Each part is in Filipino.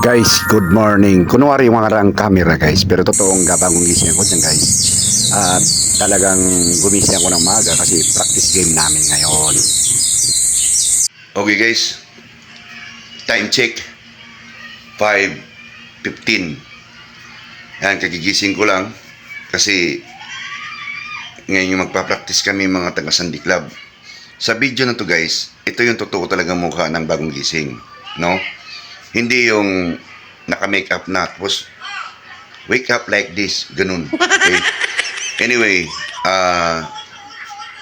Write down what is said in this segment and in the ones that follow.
Guys, good morning. Kunwari yung mga rang camera guys, pero totoong gabagong gising ako dyan guys. At talagang gumising ako ng maga kasi practice game namin ngayon. Okay guys, time check, 5.15. Yan, kagigising ko lang kasi ngayon yung magpa-practice kami mga taga Sandy Club. Sa video na to guys, ito yung totoo talaga mukha ng bagong gising. No? Hindi yung naka-makeup na tapos wake up like this, ganun. Okay? Anyway, ah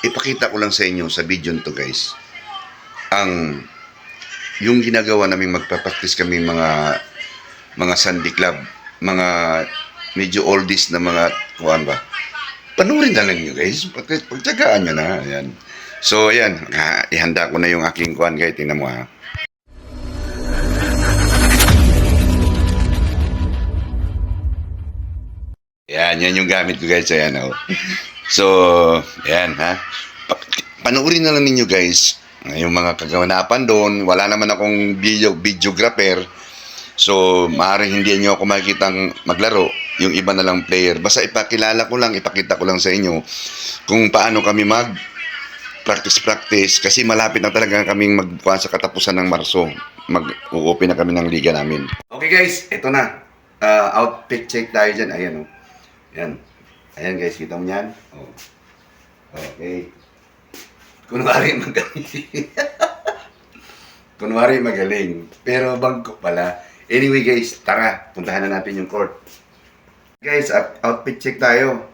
ipakita ko lang sa inyo sa video na to guys ang yung ginagawa namin magpa-practice kami mga mga Sunday Club, mga medyo oldies na mga kuan ba. Panurin na lang nyo guys. Pag- Pagtsagaan nyo na. Ayan. So, ayan. Ha, ihanda ko na yung aking kuan guys. Tingnan mo ha. Yan, yan yung gamit ko guys. Ayan, oh. So, ayan ha. Pa- panoorin na lang ninyo guys yung mga kaganapan doon. Wala naman akong video, videographer. So, maaaring hindi nyo ako makikitang maglaro. Yung iba na lang player. Basta ipakilala ko lang, ipakita ko lang sa inyo kung paano kami mag practice-practice kasi malapit na talaga kaming magkuhan sa katapusan ng Marso. Mag-uupi na kami ng liga namin. Okay guys, ito na. Ah, outfit check tayo dyan. Ayan o. Ayan. Ayan guys, kita mo yan? Oh. Okay. Kunwari magaling. Kunwari magaling. Pero bangko pala. Anyway guys, tara. Puntahan na natin yung court. Guys, out- outfit check tayo.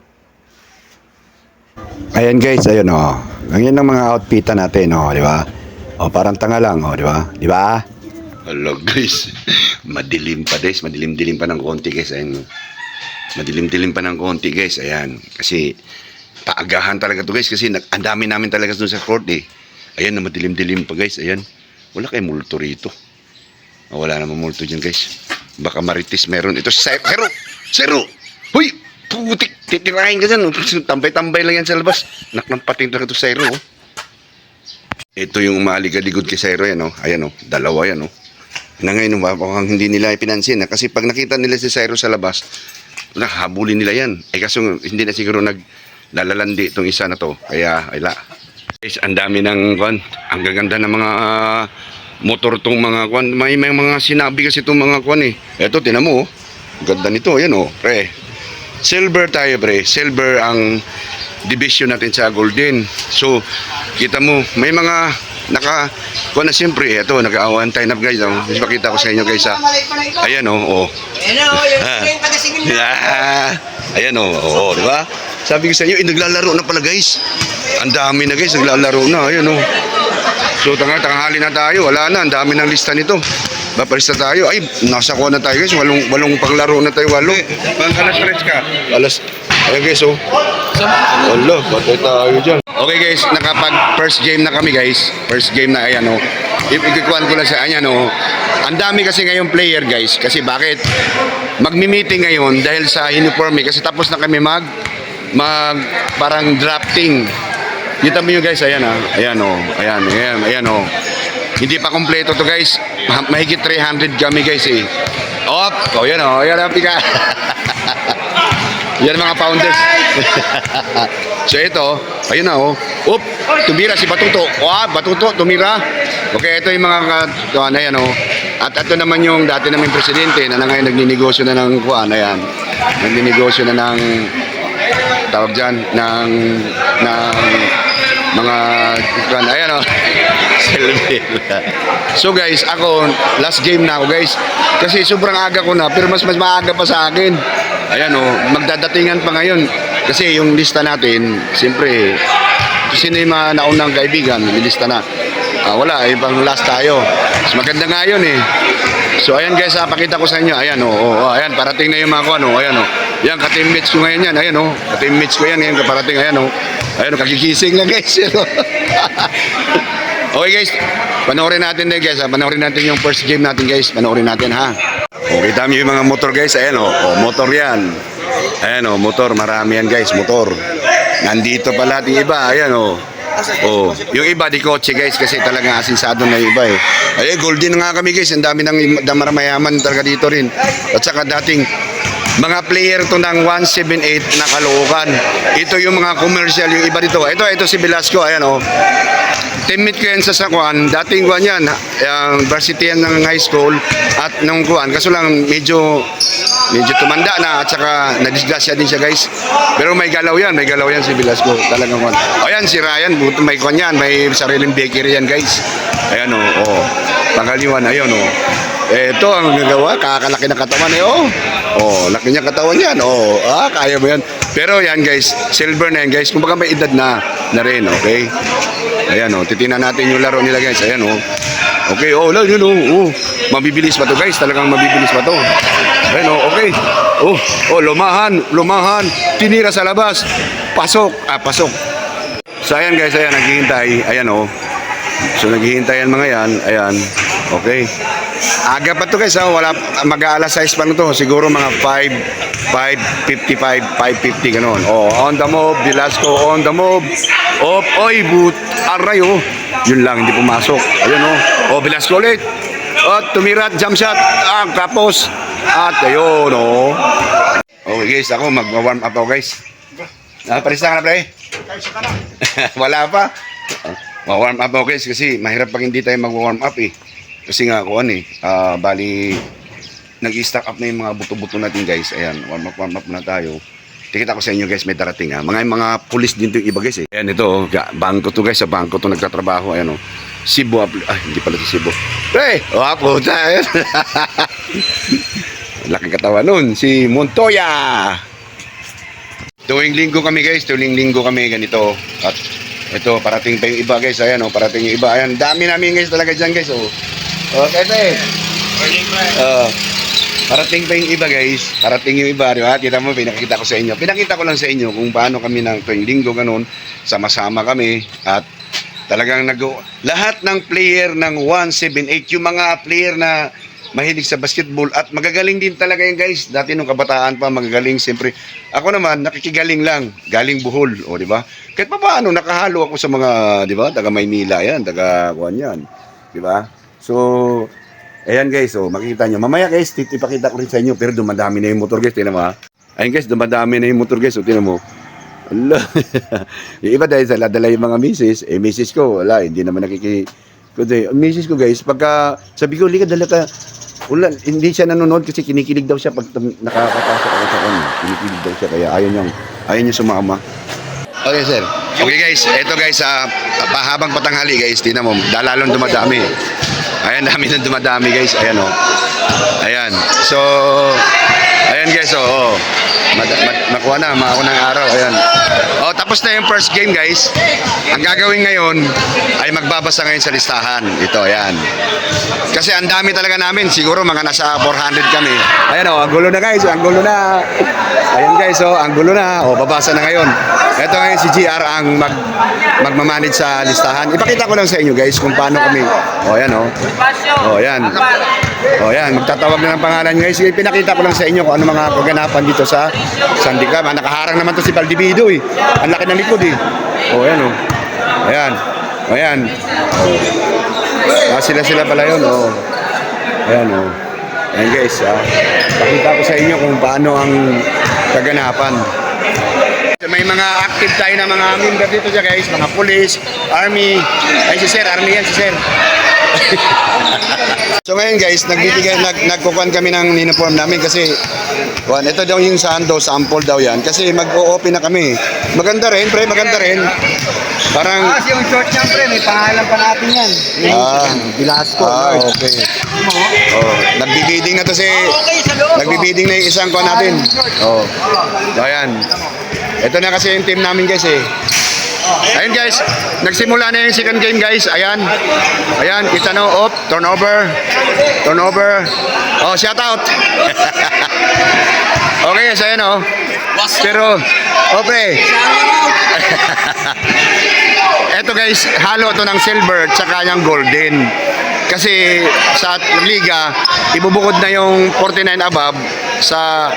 Ayan guys, ayun oh. Ganyan ang mga outfitan natin, oh, di ba? Oh, parang tanga lang, oh, di ba? Di ba? Hello guys. Madilim pa guys. Madilim-dilim pa ng konti guys. Ayan. Madilim-dilim pa ng konti guys. Ayan. Kasi paagahan talaga to guys. Kasi ang dami namin talaga doon sa court eh. Ayan na madilim-dilim pa guys. Ayan. Wala kayong multo rito. Oh, wala namang multo dyan guys. Baka maritis meron. Ito Zero. Zero. Huy! Putik. Titirahin ka dyan. oh. Tambay-tambay lang yan sa labas. Nak ng pating talaga to Zero. oh. Ito yung umaligaligod kay Cyrus, yan, oh. Ayan, oh. Dalawa yan, oh. Na ngayon, mukhang hindi nila ipinansin, ha? Kasi pag nakita nila si Cyrus sa labas, nakahabulin nila yan. Eh, kaso hindi na siguro naglalalandi itong isa na to. Kaya, ayla. Guys, ang dami ng, kwan, ang gaganda ng mga ah, motor tong mga, kwan. May, may mga sinabi kasi itong mga, kwan, eh. Ito, tinan mo, oh. Ganda nito, ayan, oh. Pre. Silver tayo, pre. Silver ang division natin sa Golden. So, kita mo, may mga naka kuha na siyempre, ito, nag-awan time up guys. Oh. Mas makita ko sa inyo guys. ah. Ayan oh, oh. Ano, yung yung mo. Ah, ayan oh, oh, di ba? Sabi ko sa inyo, eh, naglalaro na pala guys. Ang dami na guys, naglalaro na. Ayan oh. So, tanga, tanghali na tayo. Wala na, ang dami ng lista nito. Baparista tayo. Ay, nasa kuha na tayo guys. Walong, walong panglaro na tayo. Walo. Pang alas ka. Alas. Ayan guys oh. Wala, patay tayo dyan. Okay guys, nakapag first game na kami guys. First game na, ayan o. Ikikuhan ko lang sa ayan o. Ang dami kasi ngayon player guys. Kasi bakit? Magmi-meeting ngayon dahil sa uniforme. Kasi tapos na kami mag, mag, parang drafting. Kita mo yun guys, ayan ah. Ayan o. Ayan, ayan, ayan o. Hindi pa kompleto to guys. Ma- Mahigit 300 kami guys eh. Op! O yan o. Ayan ang pika. Yan mga founders. so ito, ayun na oh. Up, tumira si Batuto. Wow, Batuto, tumira. Okay, ito yung mga kuan na yan oh. At ito naman yung dati naming presidente na ngayon nagninegosyo na ng kuan na yan. Nagninegosyo na ng tawag dyan, ng, ng mga kuan. Ayan oh. So guys, ako, last game na ako guys. Kasi sobrang aga ko na, pero mas mas maaga pa sa akin. Ayan o, magdadatingan pa ngayon. Kasi yung lista natin, siyempre, sino yung mga naunang kaibigan, may lista na. Ah, wala, ibang last tayo. Mas maganda nga yun eh. So ayan guys, ah, pakita ko sa inyo. Ayan o, oh, oh, ayan, parating na yung mga kuan o. Ayan o. Yan, ka-teammates ko ngayon yan. Ayan o, ka-teammates ko yan ngayon, kaparating. Ayan o. Ayan o, kagigising lang guys. okay guys, panoorin natin din guys. Ha? Panoorin natin yung first game natin guys. Panoorin natin ha. Okay, dami yung mga motor guys. Ayan o, oh, motor yan. Ayan o, motor. Marami yan guys, motor. Nandito pa lahat yung iba. Ayan o. Oh, yung iba di kotse guys kasi talagang asinsado na yung iba eh. Ay, golden nga kami guys. Ang dami ng damar mayaman talaga dito rin. At saka dating mga player to ng 178 na Caloocan. Ito yung mga commercial, yung iba dito. Ito, ito si Velasco, ayan oh. Teammate ko yan sa Sakwan. Dating kuan yan, yung varsity yan ng high school at nung kuan. Kaso lang medyo medyo tumanda na at saka nadisgrasya din siya guys. Pero may galaw yan, may galaw yan si Velasco. Talagang kuan. O yan, si Ryan, buto may kuan yan, may sariling bakery yan guys. Ayan o, oh, oh. Pangaliwan, ayun o. Oh. Ito ang gagawa, kakalaki ng katawan eh, oh. Oh, laki niya katawan yan. Oh, ah, kaya mo yan. Pero yan guys, silver na yan guys. Kumbaga may edad na na rin, okay? Ayan oh, titingnan natin yung laro nila guys. Ayan oh. Okay, oh, lang yun oh. oh. Mabibilis pa to guys, talagang mabibilis pa to. Ayan oh, okay. Oh, oh, lumahan, lumahan. Tinira sa labas. Pasok, ah, pasok. So ayan guys, ayan, naghihintay. Ayan oh. So naghihintay yan mga yan. Ayan. Okay. Aga pa to guys, ha? wala mag-aalas 6 pa na to. Siguro mga 5, 5.55, 5.50 ganun. Oh, on the move, Velasco on the move. Op, oy, boot, aray oh. Yun lang, hindi pumasok. Ayun oh. Oh, Velasco ulit. At tumira, jump shot. Ah, tapos. At ayun oh. Okay guys, ako mag-warm up ako guys. Ah, parisa ka na pre? Wala pa. Ma-warm up ako guys kasi mahirap pag hindi tayo mag-warm up eh. Kasi nga kuan eh, ah, bali nag-stack up na yung mga buto-buto natin guys. Ayan, warm up, warm up na tayo. Tikita ko sa inyo guys, may darating ha. Mga mga pulis din to iba guys eh. Ayan ito, oh, bangko to guys, sa bangko to nagtatrabaho. Ayan oh. Cebu, ay hindi pala si Cebu. Pre, oh puta. Laking katawan nun, si Montoya. Tuwing linggo kami guys, tuwing linggo kami ganito. At ito, parating pa yung iba guys. Ayan oh, parating yung iba. Ayan, dami namin guys talaga dyan guys oh. Okay, eh. Uh, parating pa yung iba guys. Parating yung iba, di ba? Kita mo, pinakita ko sa inyo. Pinakita ko lang sa inyo kung paano kami ng tuwing linggo ganun. Sama-sama kami. At talagang nag lahat ng player ng 178, yung mga player na mahilig sa basketball at magagaling din talaga yan guys. Dati nung kabataan pa magagaling siyempre. Ako naman nakikigaling lang, galing Bohol, o di ba? Kahit pa paano nakahalo ako sa mga, di ba? Taga Maynila yan, taga kuan yan. Di ba? So, ayan guys, oh, makikita nyo. Mamaya guys, tit- ipakita ko rin sa inyo pero dumadami na yung motor guys, tingnan mo ha. Ayun guys, dumadami na yung motor guys, oh, tingnan mo. Ala. yung iba dahil sa dala yung mga misis, eh misis ko, wala, hindi naman nakiki... Kundi, misis ko guys, pagka sabi ko, lika dala ka, wala, hindi siya nanonood kasi kinikilig daw siya pag nakakapasok ako sa kanya. Kinikilig daw siya, kaya ayaw niyang, ayaw niya sumama. Okay, sir. Okay, guys. Ito, guys, sa pahabang patanghali, guys. Tingnan mo, dalalong dumadami. Ayan, dami nang dumadami, guys. Ayan, oh. Ayan. So, ayan, guys, oh. oh. Mad, mad, nakuha na, makakuha ng araw. Ayan. Oh, tapos na yung first game, guys. Ang gagawin ngayon ay magbabasa ngayon sa listahan. Ito, ayan. Kasi ang dami talaga namin. Siguro mga nasa 400 kami. Ayan, oh. Ang gulo na, guys. Ang gulo na. Ayan, guys, oh. Ang gulo na. Oh, babasa na ngayon. Ito ngayon si GR ang mag, magmamanage sa listahan. Ipakita ko lang sa inyo, guys, kung paano kami. Oh, ayan, oh. Oh, ayan. Oh, ayan. Magtatawag na ng pangalan, guys. Sige, Pinakita ko lang sa inyo kung ano mga kaganapan dito sa Sandika. Ah, Nakaharang naman to si Valdivido, eh. Ang laki ng likod, eh. Oh, ayan, oh. Ayan. Oh, ayan. Oh. Ah, sila-sila pala yun, oh. Ayan, oh. Ayan, guys, ah. Pakita ko sa inyo kung paano ang kaganapan. May mga active tayo na mga member dito siya guys, mga police, army. Ay si sir, army yan si sir. so ngayon guys, nagbibigay nag nagkukuhan kami ng uniform namin kasi Juan, ito daw yung sando, sample daw yan kasi mag-o-open na kami. Maganda rin, pre, maganda rin. Parang Kasi yung short niya, pre, may pangalan pa natin yan. Ah. Bilasco. Ah, okay. Oh, nagbibiding na to si Okay, sa loob. Na yung isang ko natin. Oh. So, ayan. Ito na kasi yung team namin guys eh. Ayun guys, nagsimula na yung second game guys. Ayan. Ayan, kita no, op, turnover. Turnover. Oh, shout out. okay, guys, ayan oh. Pero, oh pre. Eto guys, halo to ng silver tsaka yung golden. Kasi sa liga, ibubukod na yung 49 above sa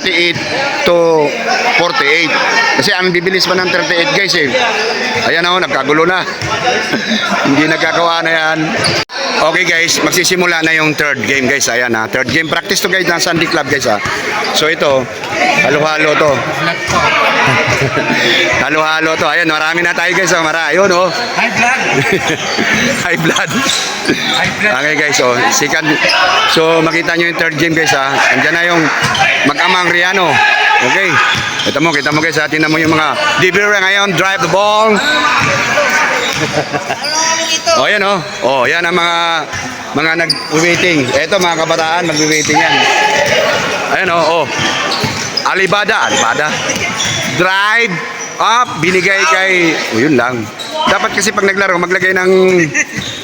38 to 48. Kasi ang bibilis pa ng 38 guys eh. Ayan ako, nagkagulo na. Hindi nagkakawa na yan. Okay guys, magsisimula na yung third game guys. Ayan ha, third game practice to guys ng Sunday Club guys ha. So ito, halo-halo to. halo-halo to. Ayan, marami na tayo guys. Oh, mara. Ayun oh. High blood. High blood. High blood. Okay guys, so second so makita nyo yung third game guys ha. Andiyan na yung mag-amang Riano. Okay. Kita mo, kita mo guys ha. Tingnan mo yung mga Dibira ngayon, drive the ball. oh, yan oh. Oh, yan ang mga mga nag-waiting. Ito mga kabataan, mag-waiting yan. Ayan oh, oh. Alibada, Alibada. Drive up, binigay kay... O, yun lang. Dapat kasi pag naglaro, maglagay ng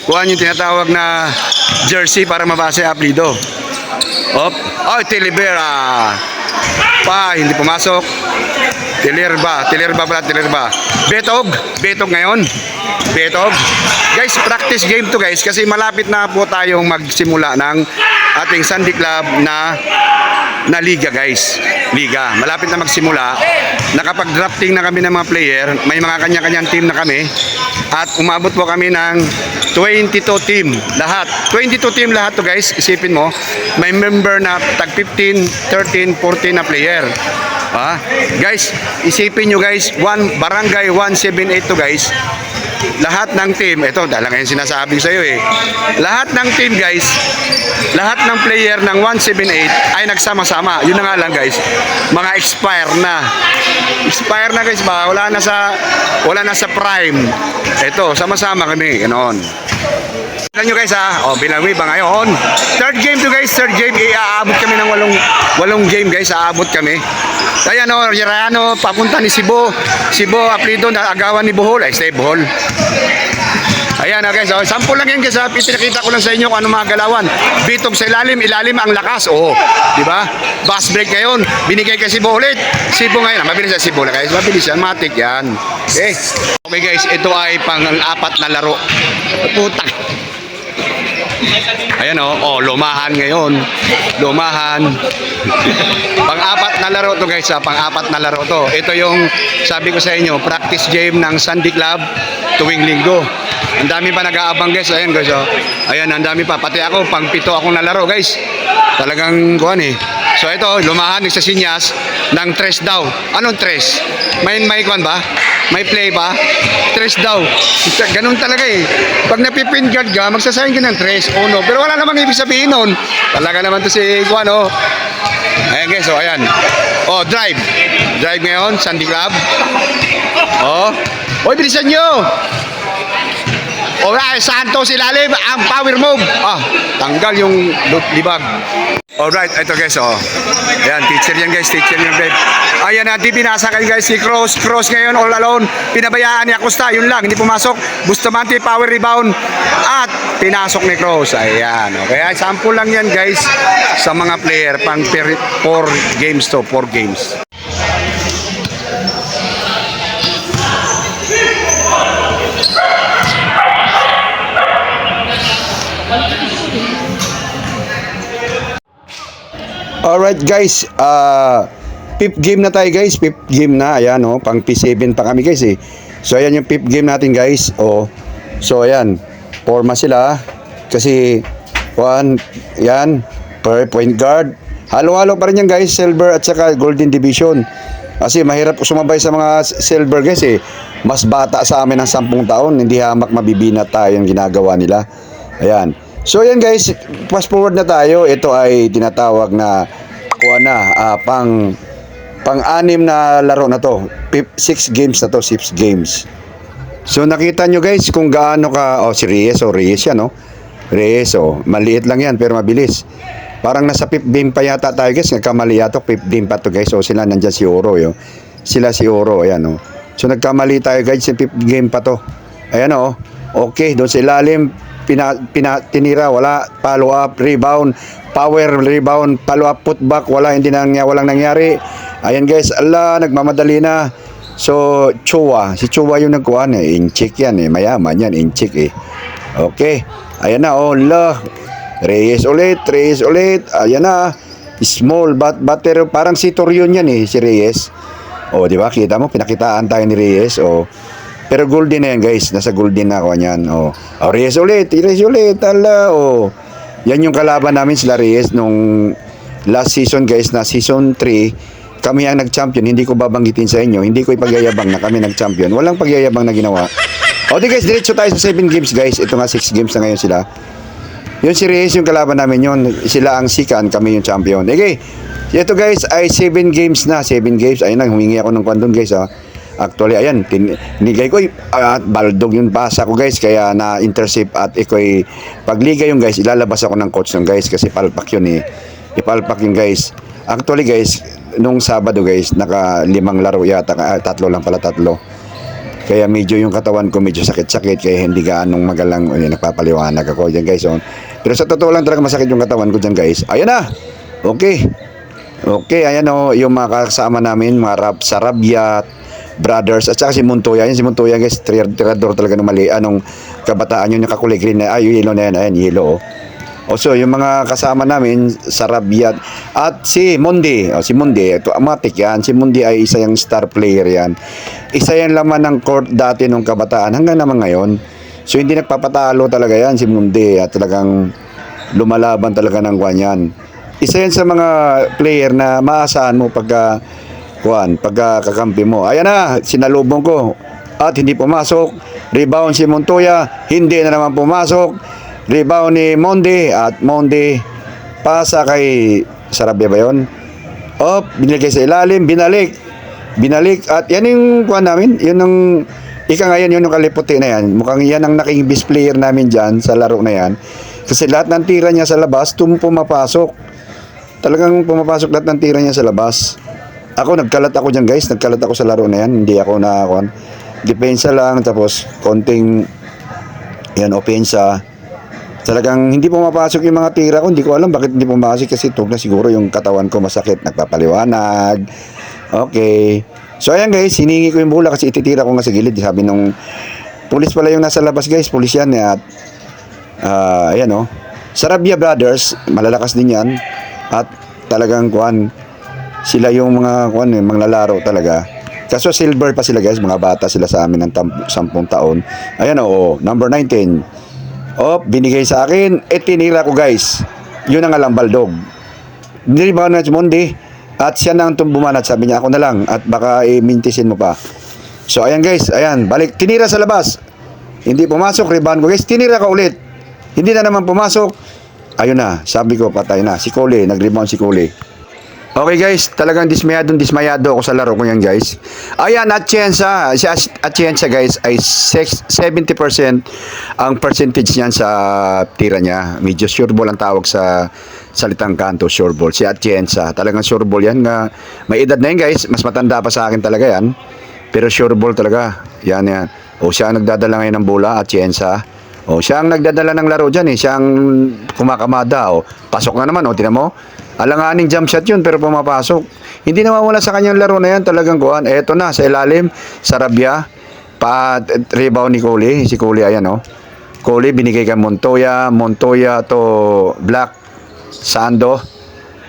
kuhan yung tinatawag na jersey para mabasa yung aplido. Op. Oh, Tilibera. Pa, hindi pumasok. Tilirba, Tilirba pala, Tilirba. Betog, Betog ngayon. Betog. Guys, practice game to guys kasi malapit na po tayong magsimula ng ating Sunday Club na na liga guys. Liga. Malapit na magsimula. Nakapag-drafting na kami ng mga player. May mga kanya-kanyang team na kami. At umabot po kami ng 22 team. Lahat. 22 team lahat to guys. Isipin mo. May member na tag 15, 13, 14 na player. Ha? Guys, isipin nyo guys, one, barangay 178 to guys. Lahat ng team, ito, dahil ngayon sinasabi sa iyo eh. Lahat ng team guys, lahat ng player ng 178 ay nagsama-sama. Yun na nga lang guys, mga expire na. Expire na guys ba? Wala na sa wala na sa prime. Ito, sama-sama kami, ganoon. Alam nyo guys ha, o Bilangwi ba ngayon? Third game to guys, third game, iaabot kami ng walong, walong game guys, aabot kami. Kaya no, Yerano, papunta ni Cebu, Cebu, Aplido, agawan ni Bohol, ay stay Bohol. Ayan na guys, oh, sample lang yan guys, ha. pinakita ko lang sa inyo kung ano mga galawan. Bitog sa ilalim, ilalim ang lakas, oo. Di ba? Bus break ngayon, binigay kay Cebu ulit. Cebu ngayon, ah, mabilis yan Cebu na guys, mabilis yan, matik yan. Okay. Okay guys, ito ay pang-apat na laro. Putang. Ayan oh, oh, lumahan ngayon. Lumahan. pang-apat na laro to guys, ha? pang-apat na laro to. Ito yung sabi ko sa inyo, practice game ng Sunday Club tuwing linggo. Ang dami pa nag-aabang guys. Ayan guys, oh. Ayan, ang dami pa. Pati ako, pang pito akong nalaro guys. Talagang kuhan eh. So ito, lumahan sa sinyas ng tres daw. Anong tres? May may kuhan ba? May play ba? Tres daw. Ganun talaga eh. Pag napipin guard ka, magsasayang ka ng tres, uno. Pero wala namang ibig sabihin nun. Talaga naman to si Juan, oh. Ayan guys, oh, ayan. Oh, drive. Drive ngayon, Sandy Club. Oh. Hoy, bilisan nyo! O ay, Santos ilalim ang power move. Ah, tanggal yung libag. Alright, ito guys, oh. Ayan, teacher yan guys, teacher yan babe. Ayan na, di binasa kayo guys, si Cross, Cross ngayon all alone. Pinabayaan ni Acosta, yun lang, hindi pumasok. Bustamante, power rebound. At pinasok ni Cross. Ayan, okay. Ay, sample lang yan guys sa mga player pang 4 games to, 4 games. Alright guys, uh, fifth game na tayo guys, fifth game na, ayan oh, pang P7 pa kami guys eh. So ayan yung fifth game natin guys, oh. So ayan, forma sila, kasi, one, yan, per point guard. Halo-halo pa rin yan guys, silver at saka golden division. Kasi mahirap sumabay sa mga silver guys eh. Mas bata sa amin ng 10 taon, hindi hamak mabibinat tayo yung ginagawa nila. Ayan. So yan guys, fast forward na tayo. Ito ay tinatawag na kuha na ah, pang pang-anim na laro na to. 6 games na to, 6 games. So nakita nyo guys kung gaano ka oh si Reyes oh Reyes yan oh. Reyes oh, maliit lang yan pero mabilis. Parang nasa fifth game pa yata tayo guys, nagkamali yata fifth game pa to guys. So sila nandiyan si Oro yo. Sila si Oro, ayan oh. So nagkamali tayo guys, sa fifth game pa to. Ayan oh. Okay, doon sa ilalim pina, pina, tinira, wala follow up, rebound, power rebound, follow up putback, wala hindi nang walang nangyari. Ayan guys, ala nagmamadali na. So, Chua, si Chua yung nagkuhan eh, inchik yan eh, mayaman yan, inchik eh. Okay, ayan na, oh, la. Reyes ulit, Reyes ulit, ayan na. Small, but, but pero parang si Torion yan eh, si Reyes. O, di ba? Kita mo, pinakitaan tayo ni Reyes. O, pero golden na yan, guys. Nasa golden na ako niyan. O, o Reyes ulit, Reyes ulit. Ala, o. Yan yung kalaban namin sila Reyes nung last season, guys, na season 3. Kami ang nag-champion. Hindi ko babanggitin sa inyo. Hindi ko ipagyayabang na kami nag-champion. Walang pagyayabang na ginawa. O, di guys, diretso tayo sa 7 games, guys. Ito nga, 6 games na ngayon sila. Yung si Reyes yung kalaban namin yun. Sila ang sikan, kami yung champion. Okay. Ito guys ay 7 games na. 7 games. Ayun na, humingi ako ng kwandon guys ha. Actually, ayan, tin- tinigay ko, at baldog yung pasa ko guys, kaya na-intercept at iko'y pagligay yung guys, ilalabas ako ng coach ng guys kasi palpak yun eh. Ipalpak yung guys. Actually guys, nung Sabado guys, naka limang laro yata, ah, tatlo lang pala tatlo. Kaya medyo yung katawan ko medyo sakit-sakit kaya hindi gaanong magalang ay, nagpapaliwanag ako diyan guys. Oh. Pero sa totoo lang talaga masakit yung katawan ko diyan guys. Ayun na. Okay. Okay, ayan oh, yung mga kasama namin, mga rap, Sarabiat, brothers, at saka si Montoya. Yan si Montoya guys, tirador talaga ng mali. Anong kabataan yun, yung kakulay green na, ay, yellow na yan, ayan, yellow oh. O so, yung mga kasama namin, Sarabiat, at si Mundi, o si Mundi, ito, amatik yan, si Mundi ay isa yung star player yan. Isa yan laman ng court dati nung kabataan, hanggang naman ngayon. So, hindi nagpapatalo talaga yan, si Mundi, at talagang lumalaban talaga ng kwan yan. Isa yan sa mga player na maasahan mo pagka, kwan, pagka kakampi mo. Ayan na, sinalubong ko, at hindi pumasok. Rebound si Montoya, hindi na naman pumasok. Rebound ni Monde at Monde pasa kay Sarabia ba yun? Op, binigay sa ilalim, binalik. Binalik at yan yung kuha namin, yun ang ika ngayon yun yung kaliputi na yan. Mukhang yan ang naking best player namin dyan sa laro na yan. Kasi lahat ng tira niya sa labas, tum pumapasok. Talagang pumapasok lahat ng tira niya sa labas. Ako, nagkalat ako dyan guys. Nagkalat ako sa laro na yan. Hindi ako na, kuhan. depensa lang, tapos konting, yan, opensa. Talagang hindi pumapasok yung mga tira ko. Hindi ko alam bakit hindi pumapasok kasi tug na siguro yung katawan ko masakit. Nagpapaliwanag. Okay. So ayan guys, hiningi ko yung bola kasi ititira ko nga sa gilid. Sabi nung pulis pala yung nasa labas guys. Pulis yan eh, at ah ayan oh. Sarabia Brothers, malalakas din yan. At talagang kuan sila yung mga kuan eh, mga lalaro talaga. Kaso silver pa sila guys, mga bata sila sa amin ng tam- 10 taon. Ayan oh, number 19. Oh, binigay sa akin. Eh, tinira ko guys. Yun ang alang baldog. Niribaw na si Mondi. At siya na ang tumbumanat. Sabi niya, ako na lang. At baka i-mintisin mo pa. So, ayan guys. Ayan. Balik. Tinira sa labas. Hindi pumasok. Rebound ko guys. Tinira ka ulit. Hindi na naman pumasok. Ayun na. Sabi ko, patay na. Si Cole. Nag-rebound si Cole. Okay guys, talagang dismayado dismayado ako sa laro ko yan guys. Ayan, Atienza, si Atienza guys ay sex- 70% ang percentage niyan sa tira niya. Medyo sure ball ang tawag sa salitang kanto, sure ball. Si Atienza, talagang sure ball yan. Nga, may edad na yan guys, mas matanda pa sa akin talaga yan. Pero sure ball talaga. Yan yan. O siya nagdadala ngayon ng bola, Atienza. O siya ang nagdadala ng laro dyan eh. Siya ang kumakamada. O pasok na naman o, tinan mo. Alanganing jump shot yun pero pumapasok. Hindi nawawala sa kanyang laro na yan talagang kuhan. Eto na sa ilalim, Sarabia. Pa rebound ni Cole, si Cole ayan oh. Cole binigay kay Montoya, Montoya to Black Sando.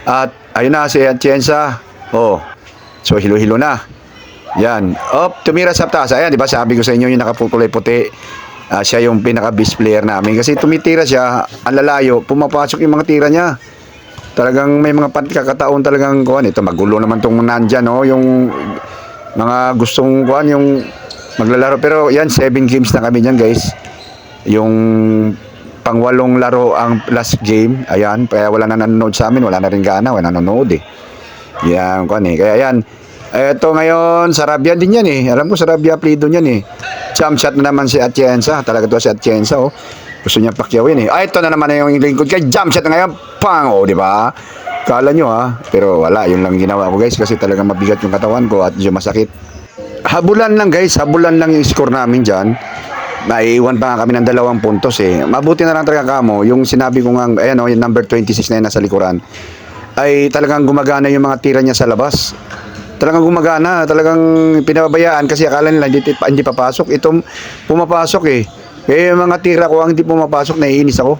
At ayun na si Atienza. Oh. So hilo-hilo na. Yan. Op, tumira sa taas. Ayan, di ba sabi ko sa inyo yung nakapukulay puti. Ah, siya yung pinaka-best player namin. Kasi tumitira siya, ang lalayo, pumapasok yung mga tira niya. Talagang may mga pagkakataon talagang kuhan. Ito, magulo naman tong nandyan, no? Yung mga gustong kuhan, yung maglalaro. Pero yan, 7 games na kami dyan, guys. Yung pangwalong laro ang last game. Ayan, kaya wala na nanonood sa amin. Wala na rin gana, wala nanonood eh. Yan, kuhan eh. Kaya yan, eto ngayon, Sarabia din yan eh. Alam ko, Sarabia plido yan eh. Jump shot na naman si Atienza. Talaga to si Atienza, oh. Gusto niya pakyawin eh. Ah, ito na naman na yung lingkod kay jump shot ngayon. Pang, oh, di ba? Kala nyo ha. Pero wala, yun lang ginawa ko guys kasi talagang mabigat yung katawan ko at medyo masakit. Habulan lang guys, habulan lang yung score namin dyan. Naiiwan pa nga kami ng dalawang puntos eh. Mabuti na lang talaga kamo, yung sinabi ko nga, ayan o, yung number 26 na yun nasa likuran, ay talagang gumagana yung mga tira niya sa labas. Talagang gumagana, talagang pinababayaan kasi akala nila hindi, hindi papasok. Ito, pumapasok eh. Eh, yung mga tira ko ang hindi pumapasok, naiinis ako.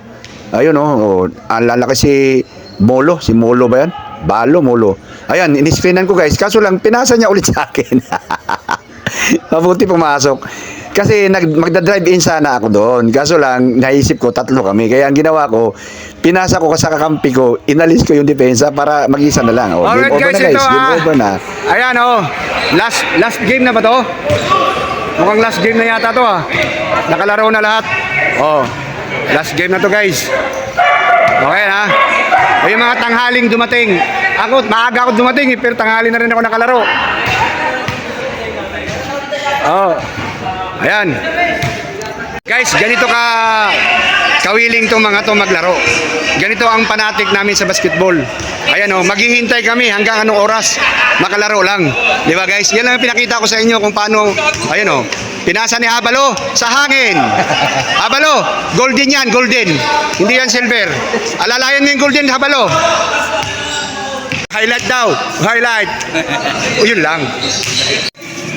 Ayun oh, oh ang lalaki si Molo, si Molo ba yan? Balo, mulo. Ayan, inispinan ko guys. Kaso lang, pinasa niya ulit sa akin. Mabuti pumasok. Kasi nag, magda-drive in sana ako doon. Kaso lang, naisip ko, tatlo kami. Kaya ang ginawa ko, pinasa ko sa kakampi ko, inalis ko yung depensa para mag-isa na lang. Oh, Alright game over guys, na guys. ito Game ah. over na. Ayan oh. Last last game na ba to? Mukhang last game na yata to ah. Nakalaro na lahat. Oh. Last game na to guys. Okay ha. O yung mga tanghaling dumating. Ako, maaga ako dumating eh, pero tanghali na rin ako nakalaro. Oh. Ayan. Guys, ganito ka kawiling tong mga to maglaro. Ganito ang panatik namin sa basketball. Ayan oh, maghihintay kami hanggang anong oras makalaro lang. Di ba guys? Yan lang ang pinakita ko sa inyo kung paano, ayan oh, pinasa ni Habalo sa hangin. Habalo, golden yan, golden. Hindi yan silver. Alalayan mo yung golden, Habalo. Highlight daw, highlight. O yun lang.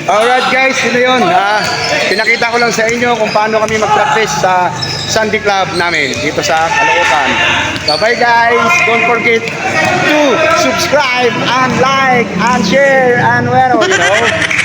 Alright guys, yun na yun. Ah, pinakita ko lang sa inyo kung paano kami mag-practice sa Sunday Club namin dito sa Caloocan. So bye guys, don't forget to subscribe and like and share and well, you know.